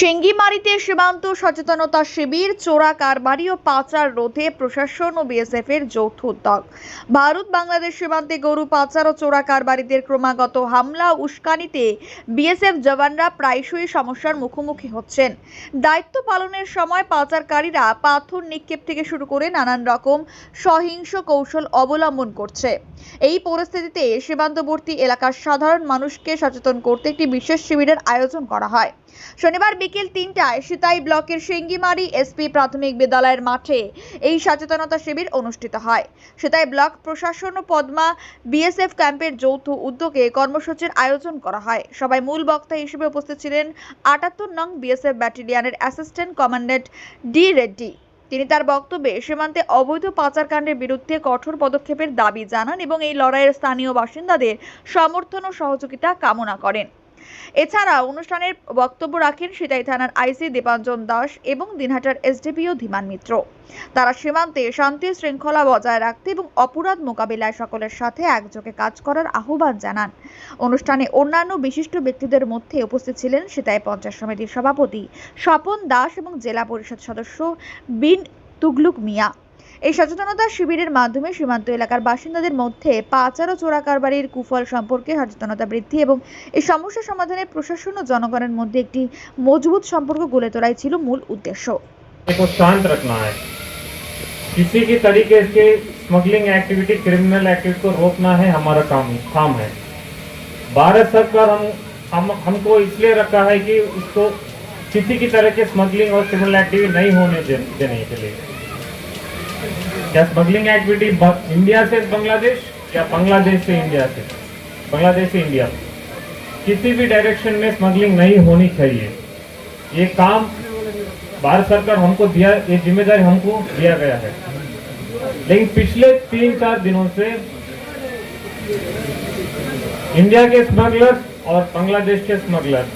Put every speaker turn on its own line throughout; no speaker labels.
সিঙ্গিমারিতে সীমান্ত সচেতনতা শিবির, চোরা কারবারি ও পাচার রোধে প্রশাসন ও বিএসএফ এর যৌথ উদ্যোগ। ভারত বাংলাদেশ সীমান্তে গরু পাচার ও চোরা কারবারিদের ক্রমাগত হামলা উস্কানিতে বিএসএফ জওয়ানরা প্রায়শই সমস্যার মুখোমুখি হচ্ছেন। দায়িত্ব পালনের সময় পাচারকারীরা পাথর নিক্ষেপ থেকে শুরু করে নানান রকম সহিংস কৌশল অবলম্বন করছে। এই পরিস্থিতিতে সীমান্তবর্তী এলাকার সাধারণ মানুষকে সচেতন করতে একটি বিশেষ শিবিরের আয়োজন করা হয়। শনিবার বিকেল তিনটায় সিতাই ব্লকের সিঙ্গিমারি এসপি প্রাথমিক বিদ্যালয়ের মাঠে এই সচেতনতা শিবির অনুষ্ঠিত হয়। সিতাই ব্লক প্রশাসন ও পদ্মা বিএসএফ ক্যাম্পের যৌথ উদ্যোগে কর্মসূচির আয়োজন করা হয়। সবাই মূল বক্তা হিসেবে উপস্থিত ছিলেন আটাত্তর নং বিএসএফ ব্যাটালিয়নের অ্যাসিস্ট্যান্ট কমান্ডেন্ট ডি রেড্ডি। তিনি তার বক্তব্যে সীমান্তে অবৈধ পাচারকাণ্ডের বিরুদ্ধে কঠোর পদক্ষেপের দাবি জানান এবং এই লড়াইয়ের স্থানীয় বাসিন্দাদের সমর্থন ও সহযোগিতা কামনা করেন। এছাড়া অনুষ্ঠানের বক্তব্য রাখেন সিতাই থানার আইসি দীপাঞ্জন দাস এবং দিনহাটার এসডিপিও ধীমান মিত্র। তারা সীমান্তে শান্তি শৃঙ্খলা বজায় রাখতে এবং অপরাধ মোকাবিলায় সকলের সাথে একযোগে কাজ করার আহ্বান জানান। অনুষ্ঠানে অন্যান্য বিশিষ্ট ব্যক্তিদের মধ্যে উপস্থিত ছিলেন সিতাই পঞ্চায়েত সমিতির সভাপতি স্বপন দাস এবং জেলা পরিষদ সদস্য বিন তুগলুক মিয়া। এই সচেতনতা শিবিরের মাধ্যমে সীমান্ত এলাকার বাসিন্দাদের মধ্যে পাচার ও চোরা কারবারির কুফল সম্পর্কে সচেতনতা বৃদ্ধি এবং এই সমস্যা সমাধানে প্রশাসন ও জনগণের মধ্যে একটি মজবুত সম্পর্ক গড়ে তোলাই ছিল মূল উদ্দেশ্য
को शांत रखना है किसी भी तरीके से स्मगलिंग एक्टिविटी क्रिमिनल एक्टिविटी को रोकना है हमारा काम काम है भारत सरकार हम हम हमको इसलिए रखा है कि उसको किसी की तरह के स्मगलिंग और क्रिमिनल एक्टिविटी नहीं होने दे- देने के लिए क्या स्मगलिंग एक्टिविटी इंडिया से बांग्लादेश या बांग्लादेश से इंडिया से? बांग्लादेश से इंडिया किसी भी डायरेक्शन में स्मगलिंग नहीं होनी चाहिए। ये काम भारत सरकार हमको दिया, ये ज़िम्मेदारी हमको दिया गया है। लेकिन पिछले तीन चार दिनों से इंडिया के स्मगलर्स और बांग्लादेश के स्मगलर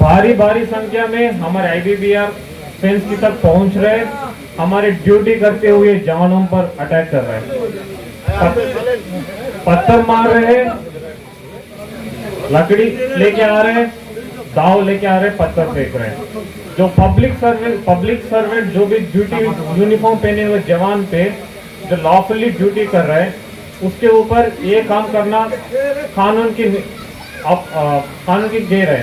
भारी भारी संख्या में हमारे आईबीबीआर फेंस की तक पहुँच रहे। हमारे ड्यूटी करते हुए जवानों पर अटैक कर रहे हैं। पत्थर मार रहे हैं, लकड़ी लेके आ रहे हैं, दाव लेके आ रहे हैं, पत्थर फेंक रहे हैं। जो पब्लिक सर्वेंट पब्लिक सर्वेंट जो भी ड्यूटी यूनिफॉर्म पहने हुए जवान पे जो लॉफुली ड्यूटी कर रहे हैं, उसके ऊपर ये काम करना कानून की कानून की देर है।